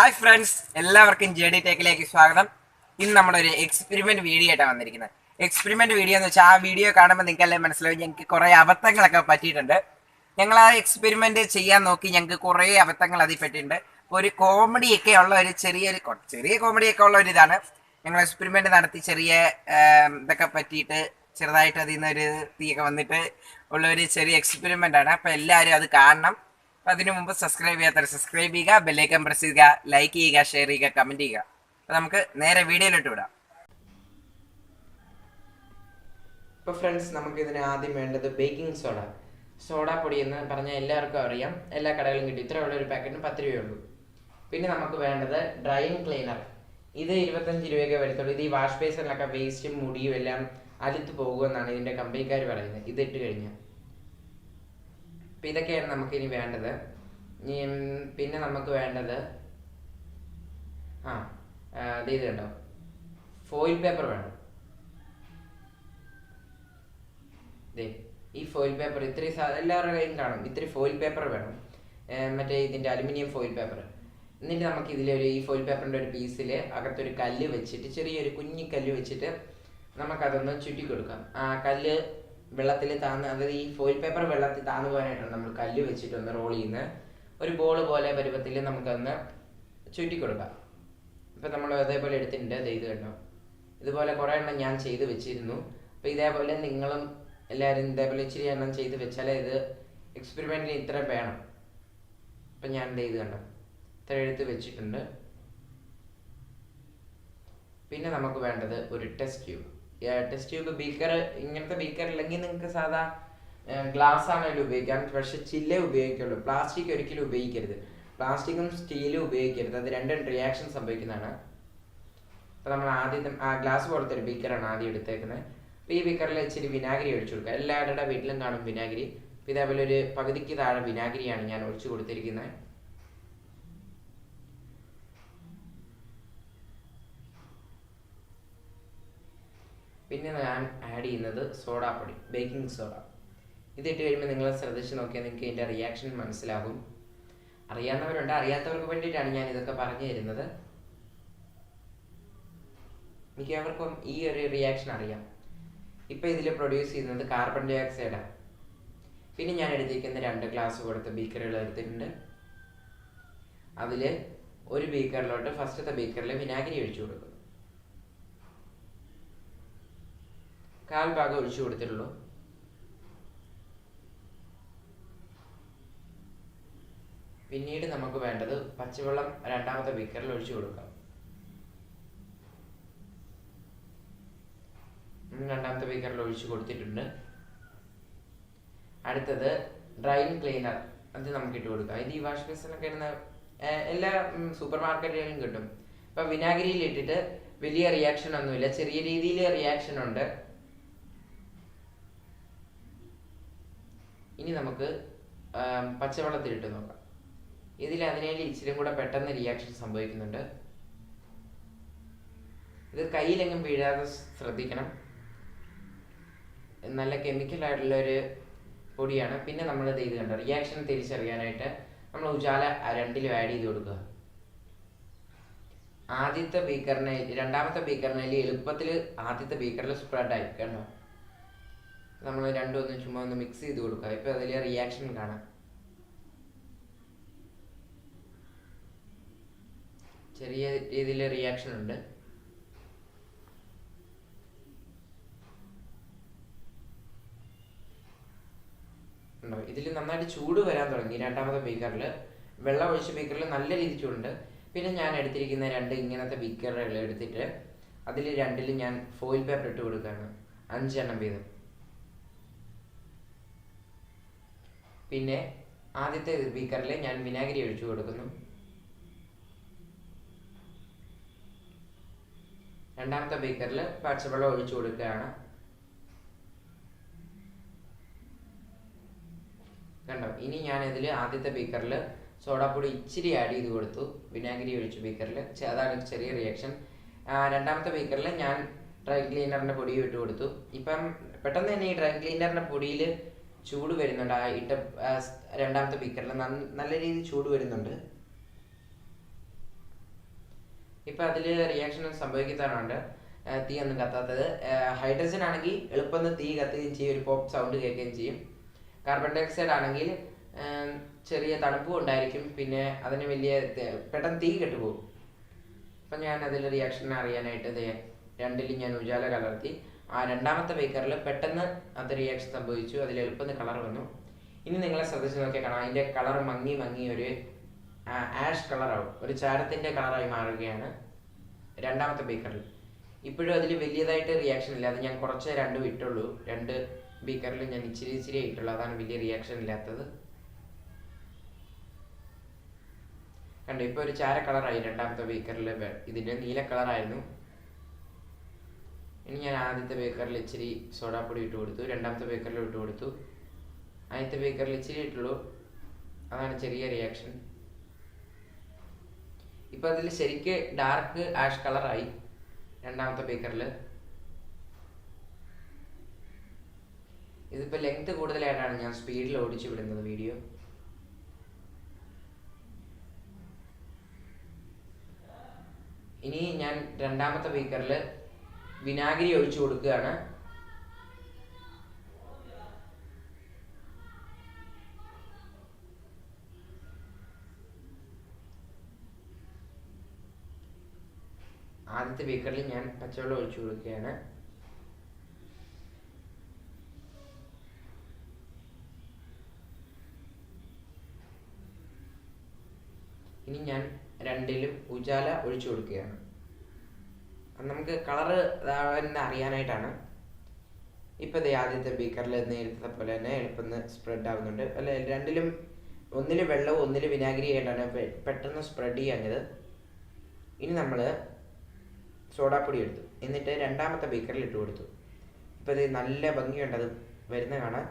Hi friends എല്ലാവർക്കും J D ടെക്കിലേക്ക് സ്വാഗതം. ഇന്ന് നമ്മളൊരു എക്സ്പെരിമെന്റ് വീഡിയോ ആയിട്ടാണ് വന്നിരിക്കുന്നത്. എക്സ്പെരിമെന്റ് വീഡിയോ എന്ന് വെച്ചാൽ ആ വീഡിയോ കാണുമ്പോൾ നിങ്ങൾക്ക് എല്ലാം മനസ്സിലാവും ഞങ്ങൾക്ക് കുറേ അബദ്ധങ്ങളൊക്കെ പറ്റിയിട്ടുണ്ട്. ഞങ്ങൾ ആ എക്സ്പെരിമെന്റ് ചെയ്യാൻ നോക്കി ഞങ്ങൾക്ക് കുറേ അബദ്ധങ്ങൾ അതിൽ പറ്റിയിട്ടുണ്ട് ഒരു കോമഡി ഒക്കെ ഉള്ള ഒരു ചെറിയൊരു ചെറിയ കോമഡി ഒക്കെ ഉള്ള ഒരു ഇതാണ്. ഞങ്ങൾ എക്സ്പെരിമെന്റ് നടത്തി ചെറിയ ഇതൊക്കെ പറ്റിയിട്ട് ചെറുതായിട്ട് അതിൽ നിന്ന് ഒരു തീയൊക്കെ വന്നിട്ട് ഉള്ള ഒരു ചെറിയ എക്സ്പെരിമെന്റ് ആണ്. അപ്പോൾ എല്ലാവരും അത് കാണണം. അതിനു മുമ്പ് സബ്സ്ക്രൈബ് ചെയ്യാത്തവർ സബ്സ്ക്രൈബ് ചെയ്യുക ബെല്ലൈക്കൻ പ്രസ് ചെയ്യുക ലൈക്ക് ചെയ്യുക ഷെയർ ചെയ്യുക കമന്റ് ചെയ്യുക. അപ്പൊ നമുക്ക് നേരെ വീഡിയോയിലോട്ട് വിടാം. ഇപ്പോൾ ഫ്രണ്ട്സ് നമുക്ക് ഇതിന് ആദ്യം വേണ്ടത് ബേക്കിംഗ് സോഡ സോഡ പൊടി എന്ന് പറഞ്ഞാൽ എല്ലാവർക്കും അറിയാം. എല്ലാ കടകളിലും കിട്ടും. ഇത്ര ഉള്ള ഒരു പാക്കറ്റിന് പത്ത് രൂപയുള്ളൂ പിന്നെ നമുക്ക് വേണ്ടത് ഡ്രൈയിങ് ക്ലീനർ ഇത് ഇരുപത്തഞ്ച് രൂപയൊക്കെ വരത്തുള്ളൂ. ഇത് ഈ വാഷ് ബേസിനൊക്കെ വേസ്റ്റും മുടിയും എല്ലാം അലുത്ത് പോകുമെന്നാണ് ഇതിന്റെ കമ്പനിക്കാർ പറയുന്നത്. ഇത് ഇട്ട് കഴിഞ്ഞാൽ അപ്പം ഇതൊക്കെയാണ് നമുക്ക് ഇനി വേണ്ടത് പിന്നെ നമുക്ക് വേണ്ടത് ആ ഇത് കണ്ടോ? ഫോയിൽ പേപ്പർ വേണം. ഈ ഫോയിൽ പേപ്പർ ഇത്രയും എല്ലാവരുടെ കയ്യിലും കാണും. ഇത്ര ഫോയിൽ പേപ്പർ വേണം. മറ്റേ ഇതിന്റെ അലുമിനിയം ഫോയിൽ പേപ്പർ എന്നിട്ട് നമുക്ക് ഇതിലൊരു ഈ ഫോയിൽ പേപ്പറിന്റെ ഒരു പീസിൽ അകത്തൊരു കല്ല് വെച്ചിട്ട് ചെറിയൊരു കുഞ്ഞി കല്ല് വെച്ചിട്ട് നമുക്കതൊന്ന് ചുറ്റി കൊടുക്കാം. ആ കല്ല് വെള്ളത്തിൽ താന്ന് അതായത് ഈ ഫോയിൽ പേപ്പർ വെള്ളത്തിൽ താന്ന് പോകാനായിട്ടാണ് നമ്മൾ കല്ല് വെച്ചിട്ടൊന്ന് റോൾ ചെയ്യുന്നത് ഒരു ബോൾ പോലെ പരുവത്തിൽ നമുക്കൊന്ന് ചുറ്റി കൊടുക്കാം. ഇപ്പം നമ്മൾ അതേപോലെ എടുത്തിട്ടുണ്ട്. ദേ ഇത് കണ്ടോ? ഇതുപോലെ കുറേ എണ്ണം ഞാൻ ചെയ്ത് വെച്ചിരുന്നു. അപ്പോൾ ഇതേപോലെ നിങ്ങളും എല്ലാവരും ഇതേപോലെ ഇച്ചിരി എണ്ണം ചെയ്ത് വെച്ചാലേ ഇത് എക്സ്പെരിമെന്റിന് ഇത്ര വേണം. അപ്പം ഞാൻ ചെയ്ത് ഇത് കണ്ടോ? ഇത്ര എടുത്ത് വെച്ചിട്ടുണ്ട്. പിന്നെ നമുക്ക് വേണ്ടത് ഒരു test tube test tube beaker ഇങ്ങനത്തെ ബീക്കർ ഇല്ലെങ്കിൽ നിങ്ങൾക്ക് സാധാ ഗ്ലാസ് ആണെങ്കിലും ഉപയോഗിക്കാം പക്ഷെ ചില്ലേ ഉപയോഗിക്കുള്ളൂ. പ്ലാസ്റ്റിക് ഒരിക്കലും ഉപയോഗിക്കരുത്. പ്ലാസ്റ്റിക്കും സ്റ്റീലും ഉപയോഗിക്കരുത്. അത് രണ്ടും റിയാക്ഷൻ സംഭവിക്കുന്നതാണ്. അപ്പോൾ നമ്മൾ ആദ്യം ആ ഗ്ലാസ് പോലത്തെ ഒരു ബീക്കറാണ് ആദ്യം എടുത്തേക്കുന്നത്. അപ്പോൾ ഈ ബീക്കറിൽ ഇച്ചിരി വിനാഗിരി ഒഴിച്ചു കൊടുക്കുക. എല്ലാവരുടെ വീട്ടിലും കാണും വിനാഗിരി. ഇതേപോലെ ഒരു പകുതിക്ക് താഴെ വിനാഗിരിയാണ് ഞാൻ ഒഴിച്ചു കൊടുത്തിരിക്കുന്നത്. പിന്നെ ഞാൻ ആഡ് ചെയ്യുന്നത് സോഡാപ്പൊടി ബേക്കിംഗ് സോഡ ഇതിട്ട് കഴിയുമ്പോൾ നിങ്ങൾ ശ്രദ്ധിച്ച് നോക്കിയാൽ നിങ്ങൾക്ക് ഇതിന്റെ റിയാക്ഷൻ മനസ്സിലാകും. അറിയാവുന്നവരുണ്ട് അറിയാത്തവർക്ക് വേണ്ടിയിട്ടാണ് ഞാൻ ഇതൊക്കെ പറഞ്ഞു തരുന്നത്. മിക്കവർക്കും ഈ ഒരു റിയാക്ഷൻ അറിയാം. ഇപ്പം ഇതിൽ പ്രൊഡ്യൂസ് ചെയ്യുന്നത് കാർബൺ ഡൈ ഓക്സൈഡാണ് പിന്നെ ഞാൻ എടുത്തിരിക്കുന്ന രണ്ട് ഗ്ലാസ് കൊടുത്ത് ബീക്കറുകൾ എടുത്തിട്ടുണ്ട്. അതിൽ ഒരു ബീക്കറിലോട്ട് ഫസ്റ്റത്തെ ബീക്കറിൽ വിനാഗിരി ഒഴിച്ചു കൊടുക്കും. കാൽ ഭാഗം ഒഴിച്ചു കൊടുത്തിട്ടുള്ളൂ. പിന്നീട് നമുക്ക് വേണ്ടത് പച്ചവെള്ളം രണ്ടാമത്തെ ബിക്കറിൽ ഒഴിച്ചു കൊടുക്കാം. രണ്ടാമത്തെ ബിക്കറിൽ ഒഴിച്ചു കൊടുത്തിട്ടുണ്ട്. അടുത്തത് ഡ്രൈൻ ക്ലീനർ അത് നമുക്ക് ഇട്ട് കൊടുക്കാം. ഇത് ഈ വാഷ് ബേസിനൊക്കെ ഇടുന്ന എല്ലാ സൂപ്പർ മാർക്കറ്റുകളിലും കിട്ടും. അപ്പൊ വിനാഗിരിയിൽ ഇട്ടിട്ട് വലിയ റിയാക്ഷൻ ഒന്നുമില്ല. ചെറിയ രീതിയിൽ റിയാക്ഷൻ ഉണ്ട്. ഇനി നമുക്ക് പച്ചവെള്ളത്തിലിട്ട് നോക്കാം. ഇതിൽ അതിനേലും ഇച്ചിരി കൂടെ പെട്ടെന്ന് റിയാക്ഷൻ സംഭവിക്കുന്നുണ്ട്. ഇത് കയ്യിലെങ്ങും വീഴാതെ ശ്രദ്ധിക്കണം. നല്ല കെമിക്കൽ ആയിട്ടുള്ള ഒരു പൊടിയാണ്. പിന്നെ നമ്മൾ ഇത് ചെയ്ത് കണ്ടോ? റിയാക്ഷൻ തിരിച്ചറിയാനായിട്ട് നമ്മൾ ഉജാല രണ്ടിലും ആഡ് ചെയ്ത് കൊടുക്കുക. ആദ്യത്തെ ബീക്കറിനെ രണ്ടാമത്തെ ബീക്കറിനെ എളുപ്പത്തിൽ ആദ്യത്തെ ബീക്കറിൽ സ്പ്രെഡ് ആയി. കണ്ടോ? നമ്മൾ രണ്ടും ഒന്ന് ചുമ്മാ ഒന്ന് മിക്സ് ചെയ്ത് കൊടുക്കുക ഇപ്പൊ അതിൽ റിയാക്ഷൻ കാണാം. ചെറിയ രീതിയിൽ റിയാക്ഷൻ ഉണ്ട്. ഉണ്ടോ? ഇതിൽ നന്നായിട്ട് ചൂട് വരാൻ തുടങ്ങി. രണ്ടാമത്തെ ബീക്കറിൽ വെള്ളം ഒഴിച്ച ബീക്കറിൽ നല്ല രീതി ചൂടുണ്ട്. പിന്നെ ഞാൻ എടുത്തിരിക്കുന്ന രണ്ട് ഇങ്ങനത്തെ ബീക്കറുകൾ എടുത്തിട്ട് അതിൽ രണ്ടിൽ ഞാൻ ഫോയിൽ പേപ്പർ ഇട്ട് കൊടുക്കുകയാണ്. അഞ്ചെണ്ണം വീതം. പിന്നെ ആദ്യത്തെ ബീക്കറിൽ ഞാൻ വിനാഗിരി ഒഴിച്ചു കൊടുക്കുന്നു. രണ്ടാമത്തെ ബീക്കറിൽ പച്ചവെള്ളം ഒഴിച്ചു കൊടുക്കുകയാണ്. കണ്ടോ? ഇനി ഞാൻ ഇതിൽ ആദ്യത്തെ ബീക്കറിൽ സോഡാപ്പൊടി ഇച്ചിരി ആഡ് ചെയ്ത് കൊടുത്തു. വിനാഗിരി ഒഴിച്ച ബീക്കറിൽ അതാണ് ചെറിയ റിയാക്ഷൻ രണ്ടാമത്തെ ബീക്കറിൽ ഞാൻ ഡ്രൈ ക്ലീനറിന്റെ പൊടി ഇട്ട് കൊടുത്തു. ഇപ്പം പെട്ടെന്ന് തന്നെ ഈ ഡ്രൈ ക്ലീനറിന്റെ പൊടിയിൽ ചൂട് വരുന്നുണ്ട്. ആ ഇട്ട രണ്ടാമത്തെ ബീക്കറിൽ നല്ല രീതിയിൽ ചൂട് വരുന്നുണ്ട്. ഇപ്പം അതിൽ റിയാക്ഷൻ സംഭവിക്കുന്നതാണ് തീ ഒന്നും കത്താത്തത്. ഹൈഡ്രജൻ ആണെങ്കിൽ എളുപ്പം തീ കത്തുകയും ചെയ്യും ഒരു പോപ്പ് സൗണ്ട് കേൾക്കുകയും ചെയ്യും. കാർബൺ ഡയോക്സൈഡ് ആണെങ്കിൽ ചെറിയ തണുപ്പും ഉണ്ടായിരിക്കും. പിന്നെ അതിന് വലിയ പെട്ടെന്ന് തീ കെട്ടുപോകും. അപ്പം ഞാൻ അതിൽ റിയാക്ഷൻ അറിയാനായിട്ട് രണ്ടിലും ഞാൻ ഉജാല കലർത്തി. ആ രണ്ടാമത്തെ ബേക്കറിൽ പെട്ടെന്ന് അത് റിയാക്ഷൻ സംഭവിച്ചു. അതിൽ എളുപ്പം കളർ വന്നു. ഇനി നിങ്ങളെ ശ്രദ്ധിച്ച് നോക്കിയാൽ കാണാം. അതിന്റെ കളർ മങ്ങി മങ്ങി ഒരു ആഷ് കളറാവും ഒരു ചാരത്തിന്റെ കളറായി മാറുകയാണ് രണ്ടാമത്തെ ബേക്കറിൽ ഇപ്പോഴും അതിൽ വലിയതായിട്ട് റിയാക്ഷൻ ഇല്ല. അത് ഞാൻ കുറച്ച് രണ്ടും ഇട്ടുള്ളൂ. രണ്ട് ബീക്കറിൽ ഞാൻ ഇച്ചിരി ഇച്ചിരി ഇട്ടുള്ളൂ. അതാണ് വലിയ റിയാക്ഷൻ ഇല്ലാത്തത്. കണ്ടു? ഇപ്പോൾ ഒരു ചാര കളറായി രണ്ടാമത്തെ ബീക്കറിൽ ഇതിന്റെ നീല കളറായിരുന്നു ഇനി ഞാൻ ആദ്യത്തെ ബേക്കറിൽ ഇച്ചിരി സോഡാപ്പൊടി ഇട്ട് കൊടുത്തു. രണ്ടാമത്തെ ബേക്കറിൽ ഇട്ട് കൊടുത്തു. ആദ്യത്തെ ബേക്കറിൽ ഇച്ചിരി ഇട്ടുള്ളൂ. അതാണ് ചെറിയ റിയാക്ഷൻ ഇപ്പം അതിൽ ശരിക്ക് ഡാർക്ക് ആഷ് കളറായി രണ്ടാമത്തെ ബേക്കറിൽ ഇതിപ്പോൾ ലെങ്ത് കൂടുതലായിട്ടാണ് ഞാൻ സ്പീഡിൽ ഓടിച്ചു വിടുന്നത് വീഡിയോ ഇനി ഞാൻ രണ്ടാമത്തെ ബേക്കറിൽ വിനാഗിരി ഒഴിച്ചു കൊടുക്കുകയാണ്. ആദ്യത്തെ ബേക്കറിൽ ഞാൻ പച്ചവെള്ളം ഒഴിച്ചു കൊടുക്കുകയാണ്. ഇനി ഞാൻ രണ്ടിലും ഉജാല ഒഴിച്ചു കൊടുക്കുകയാണ്. നമുക്ക് കളറ് അറിയാനായിട്ടാണ്. ഇപ്പൊ ദേ ആദ്യത്തെ ബീക്കറിൽ നേരത്തെ പോലെ തന്നെ എളുപ്പം സ്പ്രെഡ് ആവുന്നുണ്ട്. അല്ല രണ്ടിലും ഒന്നിൽ വെള്ളവും ഒന്നിൽ വിനാഗിരി ആയിട്ടാണ് പെട്ടെന്ന് സ്പ്രെഡ് ചെയ്യാഞ്ഞത്. ഇനി നമ്മൾ സോഡാപ്പൊടി എടുത്തു. എന്നിട്ട് രണ്ടാമത്തെ ബീക്കറിൽ ഇട്ട് കൊടുത്തു. ഇപ്പോൾ ഇത് നല്ല ഭംഗിയുണ്ട് അത് വരുന്ന കാണാൻ.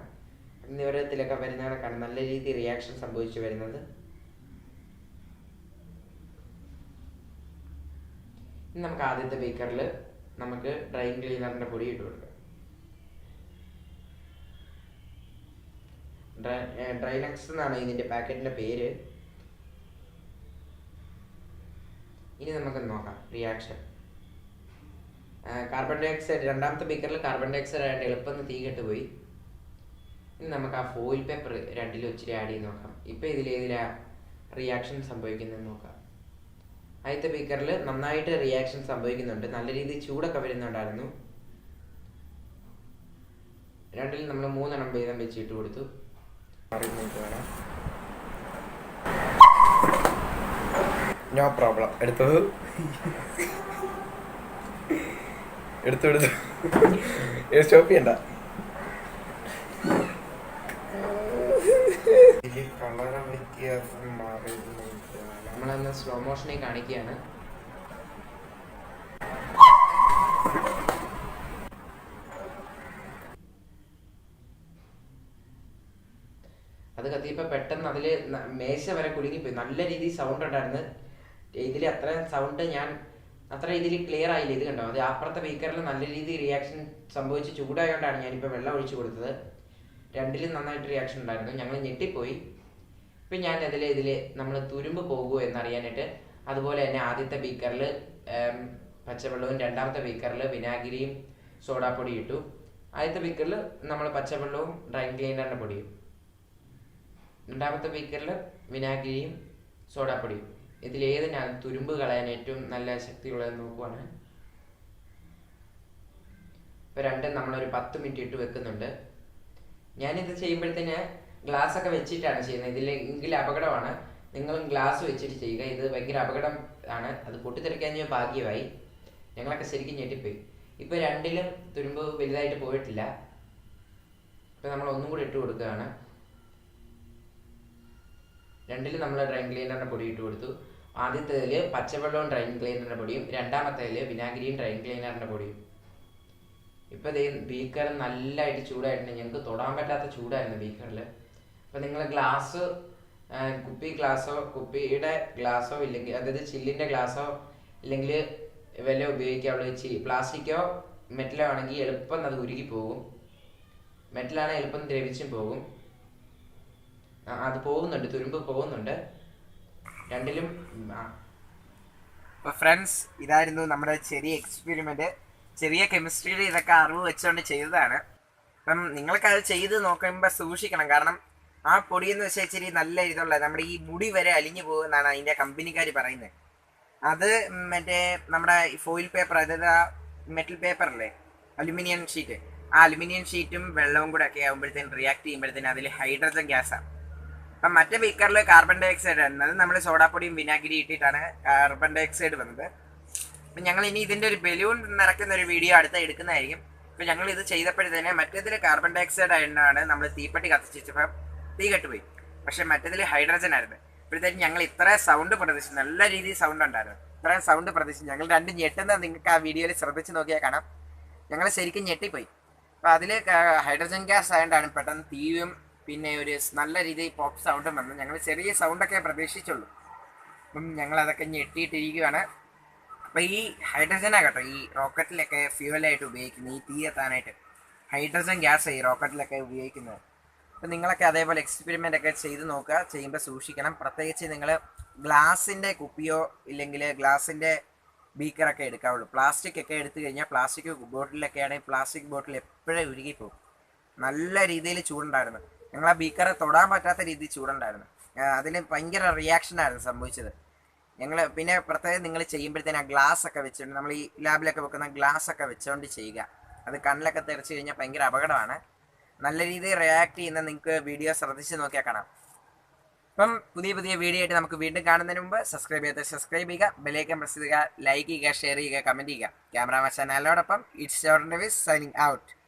നിവരത്തിലൊക്കെ വരുന്ന കാണാം നല്ല രീതിയിൽ റിയാക്ഷൻ സംഭവിച്ചു വരുന്നത്. നമുക്ക് ആദ്യത്തെ ബേക്കറിൽ നമുക്ക് ഡ്രൈ ക്ലീനറിന്റെ പൊടി ഇട്ട് കൊടുക്കാം. ഡ്രൈ ഡ്രൈനക്സ് എന്നാണ് ഇതിന്റെ പാക്കറ്റിന്റെ പേര്. ഇനി നമുക്ക് നോക്കാം റിയാക്ഷൻ കാർബൺ ഡൈ ഓക്സൈഡ് രണ്ടാമത്തെ ബേക്കറിൽ കാർബൺ ഡൈ ഓക്സൈഡ് ആയിട്ട് എളുപ്പം തീ കെട്ടുപോയി ഇനി നമുക്ക് ആ ഫോയിൽ പേപ്പർ രണ്ടിലും ഇച്ചിരി ആഡ് ചെയ്ത് നോക്കാം. ഇപ്പം ഇതിലേതിലാ റിയാക്ഷൻ സംഭവിക്കുന്നത് നോക്കാം. ആദ്യത്തെ ബീക്കറിൽ നന്നായിട്ട് റിയാക്ഷൻ സംഭവിക്കുന്നുണ്ട്. നല്ല രീതിയിൽ ചൂടൊക്കെ വരുന്നുണ്ടായിരുന്നു. രണ്ടിൽ നമ്മൾ മൂന്നെണ്ണം വീതം വെച്ചിട്ട് കൊടുത്തു. നോ പ്രോബ്ലം എടുത്തത്? എടുത്തു എടുത്തു. സ്റ്റോപ്പ് ചെയ്യണ്ട. കളർ വ്യത്യാസം മാറിയിരുന്നു നമ്മളന്ന് സ്ലോ മോഷനിൽ കാണിക്കുകയാണ് അത് കത്തിയപ്പോൾ പെട്ടെന്ന് അതിൽ മേശ വരെ കുലുങ്ങിപ്പോയി നല്ല രീതിയിൽ സൗണ്ട് ഉണ്ടായിരുന്നു. ഇതിൽ അത്ര സൗണ്ട് ഞാൻ അത്ര രീതിയിൽ ക്ലിയർ ആയില്ല. ഇത് കണ്ടോ? അത് അപ്പുറത്തെ ബീക്കറിൽ നല്ല രീതിയിൽ റിയാക്ഷൻ സംഭവിച്ച് ചൂടായതുകൊണ്ടാണ് ഞാനിപ്പോൾ വെള്ളം ഒഴിച്ചു കൊടുത്തത്. രണ്ടിലും നന്നായിട്ട് റിയാക്ഷൻ ഉണ്ടായിരുന്നു. ഞങ്ങൾ ഞെട്ടിപ്പോയി. ഇപ്പം ഞാൻ അതിൽ ഇതിൽ നമ്മൾ തുരുമ്പ് പോകുമോ എന്നറിയാനായിട്ട് അതുപോലെ തന്നെ ആദ്യത്തെ ബീക്കറിൽ പച്ചവെള്ളവും രണ്ടാമത്തെ ബീക്കറിൽ വിനാഗിരിയും സോഡാപ്പൊടി ഇട്ടു. ആദ്യത്തെ ബീക്കറിൽ നമ്മൾ പച്ചവെള്ളവും ഡ്രൈ ക്ലീനറിന്റെ പൊടിയും. രണ്ടാമത്തെ ബീക്കറിൽ വിനാഗിരിയും സോഡാപ്പൊടിയും. ഇതിലേതിനാണ് തുരുമ്പ് കളയാൻ ഏറ്റവും നല്ല ശക്തിയുള്ളത് നോക്കുവാണ്. ഇപ്പോൾ രണ്ടും നമ്മളൊരു പത്ത് മിനിറ്റ് ഇട്ട് വെക്കുന്നുണ്ട്. ഞാനിത് ചെയ്യുമ്പോഴത്തേന് ഗ്ലാസ് ഒക്കെ വെച്ചിട്ടാണ് ചെയ്യുന്നത്. ഇതിൽ എങ്കിൽ അപകടമാണ്. നിങ്ങളും ഗ്ലാസ് വെച്ചിട്ട് ചെയ്യുക. ഇത് ഭയങ്കര അപകടം ആണ്. അത് പൊട്ടിത്തെറിക്കാൻ ഞാൻ ഭാഗ്യമായി ഞങ്ങളൊക്കെ ശരിക്കും ഞെട്ടിപ്പോയി. ഇപ്പൊ രണ്ടിലും തുരുമ്പ് വലുതായിട്ട് പോയിട്ടില്ല. ഇപ്പൊ നമ്മൾ ഒന്നും കൂടി ഇട്ട് കൊടുക്കുകയാണ്. രണ്ടിലും നമ്മൾ ഡ്രൈൻ ക്ലീനറിന്റെ പൊടി ഇട്ട് കൊടുത്തു. ആദ്യത്തേതിൽ പച്ചവെള്ളവും ഡ്രൈൻ ക്ലീനറിന്റെ പൊടിയും രണ്ടാമത്തേതിൽ വിനാഗിരിയും ഡ്രൈൻ ക്ലീനറിന്റെ പൊടിയും. ഇപ്പൊ ദേ ബീക്കർ നല്ലതായിട്ട് ചൂടായിട്ടുണ്ട്. ഞങ്ങൾക്ക് തൊടാൻ പറ്റാത്ത ചൂടായിരുന്നു ബീക്കറിൽ അപ്പം നിങ്ങൾ ഗ്ലാസ് കുപ്പി ഗ്ലാസ്സോ കുപ്പിയുടെ ഗ്ലാസോ ഇല്ലെങ്കിൽ അതായത് ചില്ലിന്റെ ഗ്ലാസോ ഇല്ലെങ്കിൽ വല്ല ഉപയോഗിക്കാവുള്ള ചി പ്ലാസ്റ്റിക്കോ മെറ്റലോ ആണെങ്കിൽ എളുപ്പം അത് ഉരുകി പോകും. മെറ്റലാണ് എളുപ്പം ദ്രവിച്ചും പോകും. അത് പോകുന്നുണ്ട്. തുരുമ്പ് പോകുന്നുണ്ട്. രണ്ടിലും ഫ്രണ്ട്സ് ഇതായിരുന്നു നമ്മുടെ ചെറിയ എക്സ്പെരിമെന്റ് ചെറിയ കെമിസ്ട്രിയുടെ ഇതൊക്കെ അറിവ് വെച്ചുകൊണ്ട് ചെയ്തതാണ്. അപ്പം നിങ്ങൾക്ക് അത് ചെയ്ത് നോക്കുമ്പോൾ സൂക്ഷിക്കണം. കാരണം ആ പൊടി എന്ന് വെച്ചാൽ ഇച്ചിരി നല്ല ഇതുള്ള നമ്മുടെ ഈ മുടി വരെ അലിഞ്ഞു പോകുമെന്നാണ് അതിന്റെ കമ്പനിക്കാർ പറയുന്നത്. അത് മറ്റേ നമ്മുടെ ഫോയിൽ പേപ്പർ അതായത് ആ മെറ്റൽ പേപ്പറല്ലേ അലുമിനിയം ഷീറ്റ് ആ അലുമിനിയം ഷീറ്റും വെള്ളവും കൂടെ ഒക്കെ ആകുമ്പോഴത്തേനും റിയാക്ട് ചെയ്യുമ്പോഴത്തേനും അതിൽ ഹൈഡ്രജൻ ഗ്യാസാണ് അപ്പം മറ്റേ ബീക്കറിൽ കാർബൺ ഡൈ ഓക്സൈഡ് വരുന്നത് നമ്മൾ സോഡാപ്പൊടിയും വിനാഗിരി ഇട്ടിട്ടാണ് കാർബൺ ഡൈ ഓക്സൈഡ് വന്നത്. അപ്പം ഞങ്ങൾ ഇനി ഇതിന്റെ ഒരു ബലൂൺ നിറയ്ക്കുന്ന ഒരു വീഡിയോ അടുത്ത എടുക്കുന്നതായിരിക്കും. അപ്പം ഞങ്ങൾ ഇത് ചെയ്തപ്പോഴത്തേനെ മറ്റേതിൽ കാർബൺ ഡൈ ഓക്സൈഡ് നമ്മൾ തീപ്പെട്ടി കത്തിച്ചപ്പോൾ തീ കെട്ടുപോയി. പക്ഷെ മറ്റേതിൽ ഹൈഡ്രജൻ ആയിരുന്നു. ഇപ്പോഴത്തേക്കും ഞങ്ങൾ ഇത്ര സൗണ്ട് പ്രതീക്ഷിച്ചു നല്ല രീതിയിൽ സൗണ്ട് ഉണ്ടായിരുന്നു. ഇത്രയും സൗണ്ട് പ്രതീക്ഷിച്ചു ഞങ്ങൾ രണ്ട് ഞെട്ടുന്ന നിങ്ങൾക്ക് ആ വീഡിയോയിൽ ശ്രദ്ധിച്ച് നോക്കിയാൽ കാണാം. ഞങ്ങൾ ശരിക്കും ഞെട്ടിപ്പോയി. അപ്പോൾ അതിൽ ഹൈഡ്രജൻ ഗ്യാസ് ആയതുകൊണ്ടാണ് പെട്ടെന്ന് തീയും പിന്നെ ഒരു നല്ല രീതിയിൽ പോപ്പ് സൗണ്ടും വന്നു. ഞങ്ങൾ ചെറിയ സൗണ്ടൊക്കെ പ്രതീക്ഷിച്ചുള്ളൂ. അപ്പം ഞങ്ങൾ അതൊക്കെ ഞെട്ടിയിട്ടിരിക്കുകയാണ് അപ്പോൾ ഈ കേട്ടോ ഈ റോക്കറ്റിലൊക്കെ ഫ്യൂവലായിട്ട് ഉപയോഗിക്കുന്നത് ഈ തീ എത്താനായിട്ട് ഹൈഡ്രജൻ ഗ്യാസ് ഈ റോക്കറ്റിലൊക്കെ ഉപയോഗിക്കുന്നത്. അപ്പം നിങ്ങളൊക്കെ അതേപോലെ എക്സ്പെരിമെന്റ് ഒക്കെ ചെയ്ത് നോക്കുക ചെയ്യുമ്പോൾ സൂക്ഷിക്കണം. പ്രത്യേകിച്ച് നിങ്ങൾ ഗ്ലാസിന്റെ കുപ്പിയോ ഇല്ലെങ്കിൽ ഗ്ലാസിന്റെ ബീക്കറൊക്കെ എടുക്കാവുള്ളൂ. പ്ലാസ്റ്റിക് ഒക്കെ എടുത്തു കഴിഞ്ഞാൽ പ്ലാസ്റ്റിക് ബോട്ടിലൊക്കെ ആണെങ്കിൽ പ്ലാസ്റ്റിക് ബോട്ടിൽ എപ്പോഴും ഉരുകിപ്പോകും നല്ല രീതിയിൽ ചൂടുണ്ടായിരുന്നു. ഞങ്ങൾ ആ ബീക്കറെ തൊടാൻ പറ്റാത്ത രീതിയിൽ ചൂടുണ്ടായിരുന്നു. അതിൽ ഭയങ്കര റിയാക്ഷനായിരുന്നു സംഭവിച്ചത്. ഞങ്ങൾ പിന്നെ പ്രത്യേകം നിങ്ങൾ ചെയ്യുമ്പോഴത്തേനും ആ ഗ്ലാസ് ഒക്കെ വെച്ചിട്ട് നമ്മൾ ഈ ലാബിലൊക്കെ വെക്കുന്ന ഗ്ലാസ് ഒക്കെ വെച്ചുകൊണ്ട് ചെയ്യുക. അത് കണ്ണിലൊക്കെ തെറിച്ച് കഴിഞ്ഞാൽ ഭയങ്കര അപകടമാണ്. നല്ല രീതിയിൽ റിയാക്ട് ചെയ്യുന്ന നിങ്ങൾക്ക് വീഡിയോ ശ്രദ്ധിച്ച് നോക്കിയാൽ കാണാം. അപ്പം പുതിയ പുതിയ വീഡിയോ ആയിട്ട് നമുക്ക് വീണ്ടും കാണുന്നതിന് മുമ്പ് സബ്സ്ക്രൈബ് ചെയ്ത് സബ്സ്ക്രൈബ് ചെയ്യുക ബെലൈക്കൻ പ്രസ് ചെയ്യുക ലൈക്ക് ചെയ്യുക ഷെയർ ചെയ്യുക കമന്റ് ചെയ്യുക. ക്യാമറ മച്ചാനോടൊപ്പം ഇറ്റ്സ് യോർ സൈനിങ് ഔട്ട്